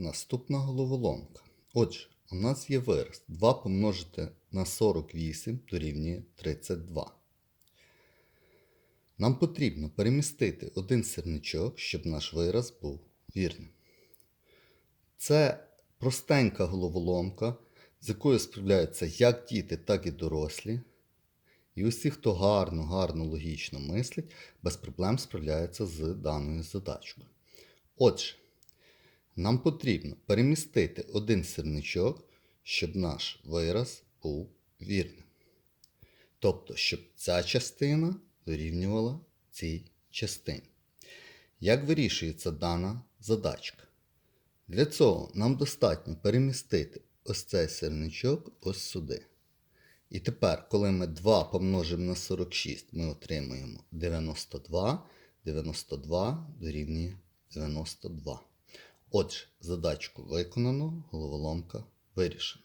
Наступна головоломка. Отже, у нас є вираз 2 помножити на 48 дорівнює 32. Нам потрібно перемістити один сірничок, щоб наш вираз був вірним. Це простенька головоломка, з якою справляються як діти, так і дорослі. І усі, хто гарно, гарно, логічно мислить, без проблем справляється з даною задачкою. Отже, нам потрібно перемістити один сірничок, щоб наш вираз був вірним. Тобто, щоб ця частина дорівнювала цій частині. Як вирішується дана задачка? Для цього нам достатньо перемістити ось цей сірничок ось сюди. І тепер, коли ми 2 помножимо на 46, ми отримуємо 92. 92 дорівнює 92. Отже, задачку виконано, головоломка вирішена.